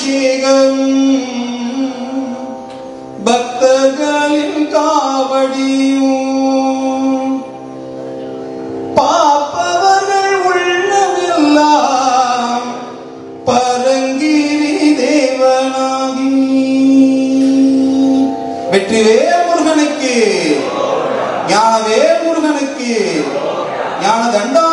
அபிஷேகம். பக்தர்களின் காவடியும். பார்ப்பவர்கள் உள்ளதெல்லாம் பரங்கிரி தேவனாகி. வெற்றிவே முருகனுக்கு ஞானவே முருகனுக்கு ஞான தண்டா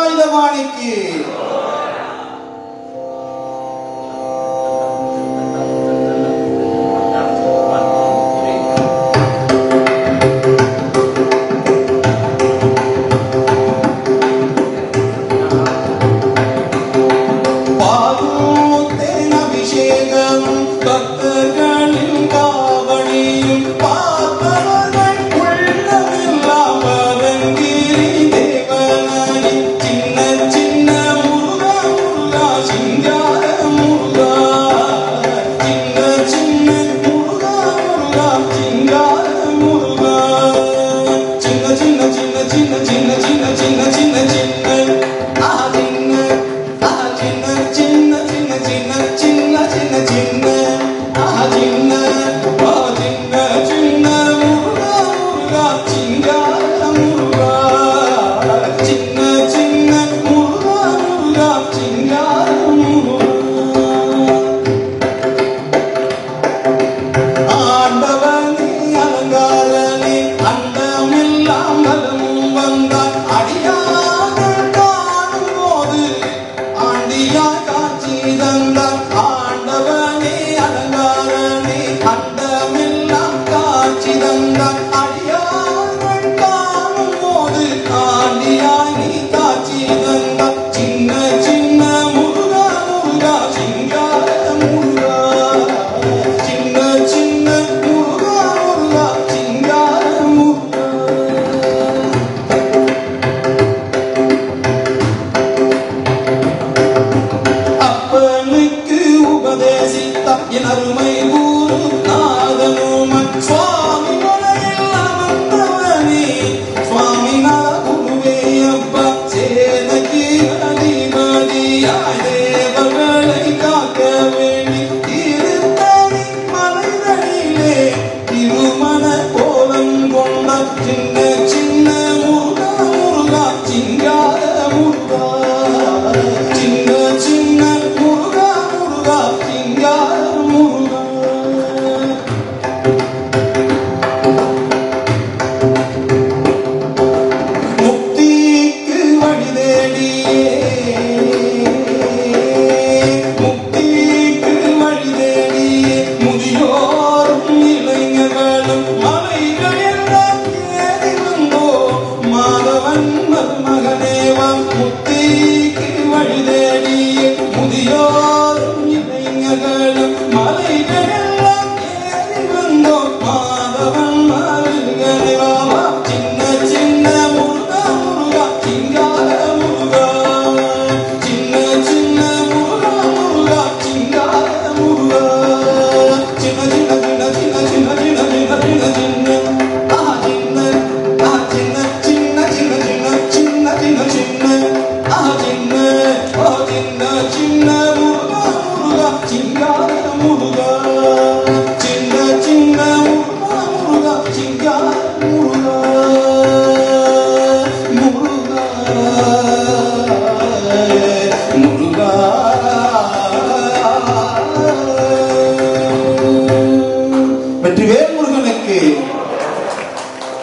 Martina oh என் அருமை கூறும் நாதனும் சுவாமி முறையில் அமர்ந்தவனே சுவாமி நாகுவே அப்பா சேனகி அதிபதியாய் தேவர்களை காக்க வேண்டி சின்ன சின்ன முருகா முருகா சிங்கார முருகா. தேடியே